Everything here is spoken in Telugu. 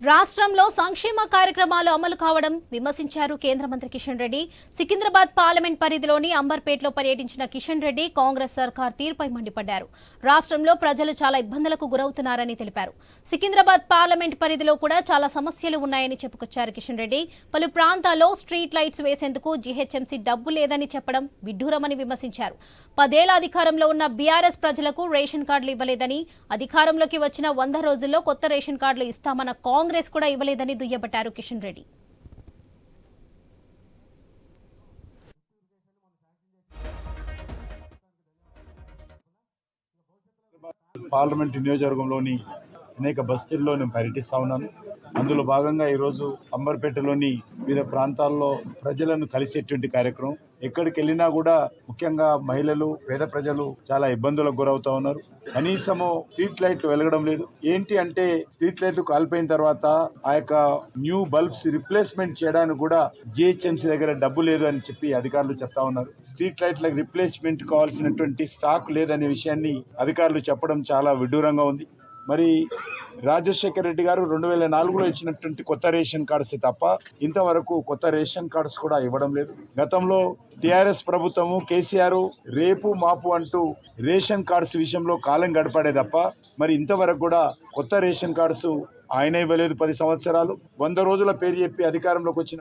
రాష్ట్రంలో సంక్షేమ కార్యక్రమాలు అమలు కావడం విమర్శించారు కేంద్ర మంత్రి కిషన్ రెడ్డి. సికింద్రాబాద్ పార్లమెంట్ పరిధిలోని అంబర్పేటలో పర్యటించిన కిషన్ రెడ్డి కాంగ్రెస్ సర్కార్ తీరుపై మండిపడ్డారు. రాష్ట్రంలో ప్రజలు చాలా ఇబ్బందులకు గురవుతున్నారని తెలిపారు. సికింద్రాబాద్ పార్లమెంట్ పరిధిలో కూడా చాలా సమస్యలు ఉన్నాయని చెప్పుకొచ్చారు కిషన్ రెడ్డి. పలు ప్రాంతాల్లో స్ట్రీట్ లైట్స్ వేసేందుకు జీహెచ్ఎంసీ డబ్బు లేదని చెప్పడం విడ్డూరమని విమర్శించారు. పదేళ్ళ అధికారంలో ఉన్న బీఆర్ఎస్ ప్రజలకు రేషన్ కార్డులు ఇవ్వలేదని అధికారంలోకి వచ్చిన వంద రోజుల్లో కొత్త రేషన్ కార్డులు ఇస్తామన్న కాంగ్రెస్ కూడా ఇవ్వలేదని దుయ్యబట్టారు కిషన్ రెడ్డి. పార్లమెంట్ నియోజకవర్గంలోని అనేక బస్తీల్లో నేను పర్యటిస్తా ఉన్నాను. అందులో భాగంగా ఈరోజు అంబర్పేటలోని వివిధ ప్రాంతాల్లో ప్రజలను కలిసేటువంటి కార్యక్రమం. ఎక్కడికి వెళ్ళినా కూడా ముఖ్యంగా మహిళలు పేద ప్రజలు చాలా ఇబ్బందులకు గురవుతా ఉన్నారు. కనీసము స్ట్రీట్ లైట్లు వెలగడం లేదు. ఏంటి అంటే స్ట్రీట్ లైట్లు కాలిపోయిన తర్వాత ఆ యొక్క న్యూ బల్బ్స్ రిప్లేస్మెంట్ చేయడానికి కూడా జిహెచ్ఎంసీ దగ్గర డబ్బు లేదు అని చెప్పి అధికారులు చెప్తా ఉన్నారు. స్ట్రీట్ లైట్లకు రిప్లేస్మెంట్ కావాల్సినటువంటి స్టాక్ లేదనే విషయాన్ని అధికారులు చెప్పడం చాలా విడ్డూరంగా ఉంది. మరి రాజశేఖర రెడ్డి గారు రెండు వేల నాలుగులో ఇచ్చినటువంటి కొత్త రేషన్ కార్డ్స్ తప్ప ఇంతవరకు కొత్త రేషన్ కార్డ్స్ కూడా ఇవ్వడం లేదు. గతంలో టిఆర్ఎస్ ప్రభుత్వము కేసీఆర్ రేపు మాపు అంటూ రేషన్ కార్డ్స్ విషయంలో కాలం గడపడే తప్ప మరి ఇంతవరకు కూడా కొత్త రేషన్ కార్డ్స్ ఆయన ఇవ్వలేదు పది సంవత్సరాలు. వంద రోజుల పేరు చెప్పి అధికారంలోకి వచ్చిన